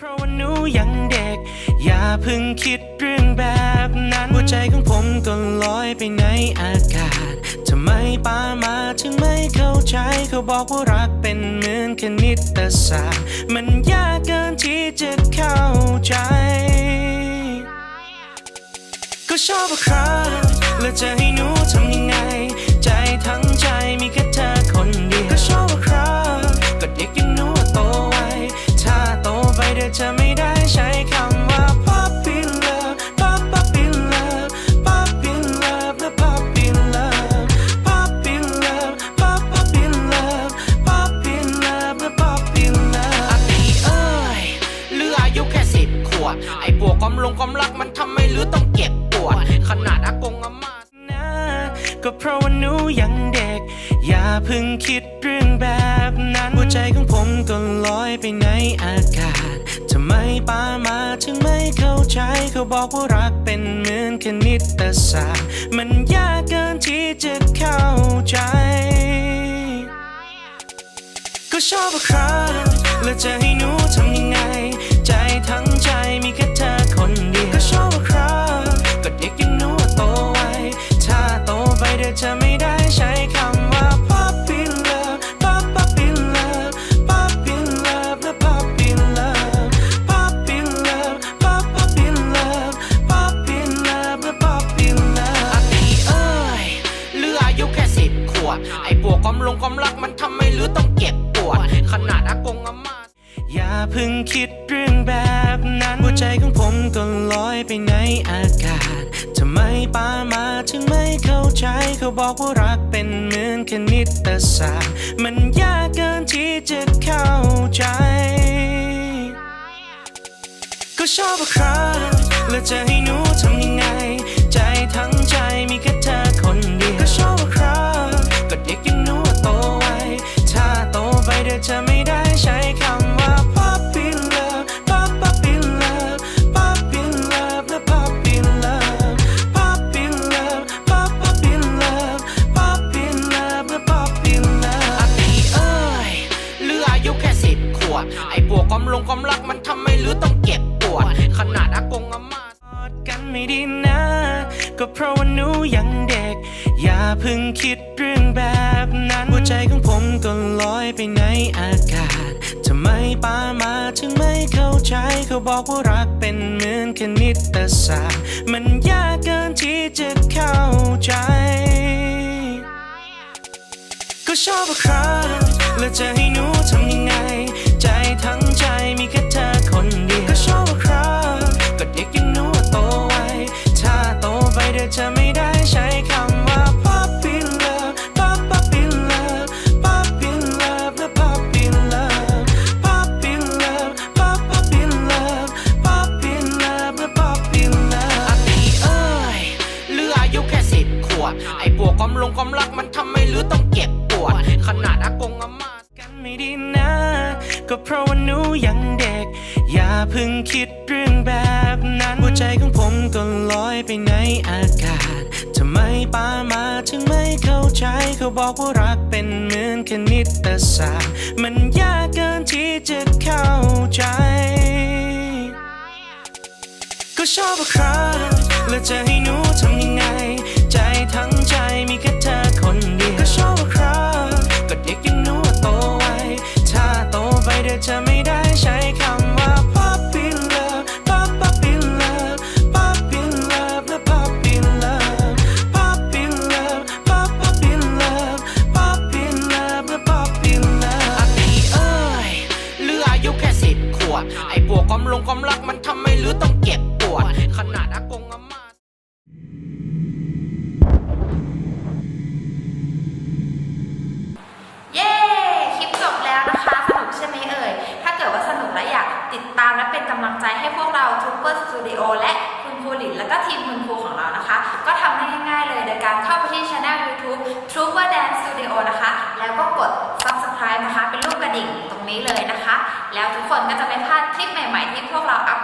เพราะว่าหนูยังเด็ก อย่าเพิ่งคิดเรื่องแบบนั้น หัวใจของผมก็ลอยไปในอากาศทำไมป้ามาถึงไม่เข้าใจ เขาบอกว่ารักเป็นเหมือนคณิตศาสตร์ มันยากเกินที่จะเข้าใจ ก็ชอบอะครับแล้วจะให้หนูทำยังไง วบไอ้ปวกความลงความรักมันทำให้หรือต้องเก็บปวด ขนาดอากงอาม่านะก็เพราะว่าหนูยังเด็ก อย่าเพิ่งคิดเรื่องแบบนั้น หัวใจของผมก็ลอยไปในอากาศทำไมป้ามาถึงไม่เข้าใจเขาบอกว่ารักเป็นเหมือนคณิตศาสตร์ มันยากเกินที่จะเข้าใจ ก็ชอบอะครับแล้วจะให้หนูทำยังไง วไอ้ปวกความลงความรักมันทำให้หรือต้องเก็บปวด ขนาดอากงอาม่าอย่าเพิ่งคิดเรื่องแบบนั้น หัวใจของผมก็ลอยไปในอากาศทำไมป้ามาถึงไม่เข้าใจ เขาบอกว่ารักเป็นเหมือนคณิตศาสตร์ มันยากเกินที่จะเข้าใจ ก็ชอบครับแล้วจะให้หนูทำยังไง ใจทั้งใจมีแค่เธอ บไอ้ปวกความลงความรักมันทำให้หรือต้องเก็บปวด ขนาดอากงอาม่ากอดกันไม่ดีนะ ก็เพราะว่าหนูยังเด็ก อย่าเพิ่งคิดเรื่องแบบนั้น หัวใจของผมก็ลอยไปในอากาศทำไมป้ามาถึงไม่เข้าใจเขาบอกว่ารักเป็นเหมือนคณิตศาสตร์มันยากเกินที่จะเข้าใจ ก็ชอบอะครับแล้วจะให้หนูทำยังไง ไอ้ปวกความลงความรักมันทำให้หรือต้องเก็บปวด ขนาดอากงอาม่ากันไม่ดีนะ ก็เพราะว่าหนูยังเด็ก อย่าเพิ่งคิดเรื่องแบบนั้น หัวใจของผมก็ลอยไปในอากาศทำไมป้ามาถึงไม่เข้าใจเขาบอกว่ารักเป็นเหมือนคณิตศาสตร์มันยากเกินที่จะเข้าใจ ก็ชอบอะครับแล้วจะให้หนู เราทูเปอร์สตูดิโอและคุณครูหลินและก็ทีมคุณครูของเรานะคะ ก็ทำได้ง่ายๆเลยโดยการเข้าไปที่ช anel YouTube Trooper Dance Studio นะคะ แล้วก็กด subscribe นะคะ เป็นรูปกระดิ่งตรงนี้เลยนะคะ แล้วทุกคนก็จะไม่พลาดคลิปใหม่ๆที่พวกเราอัป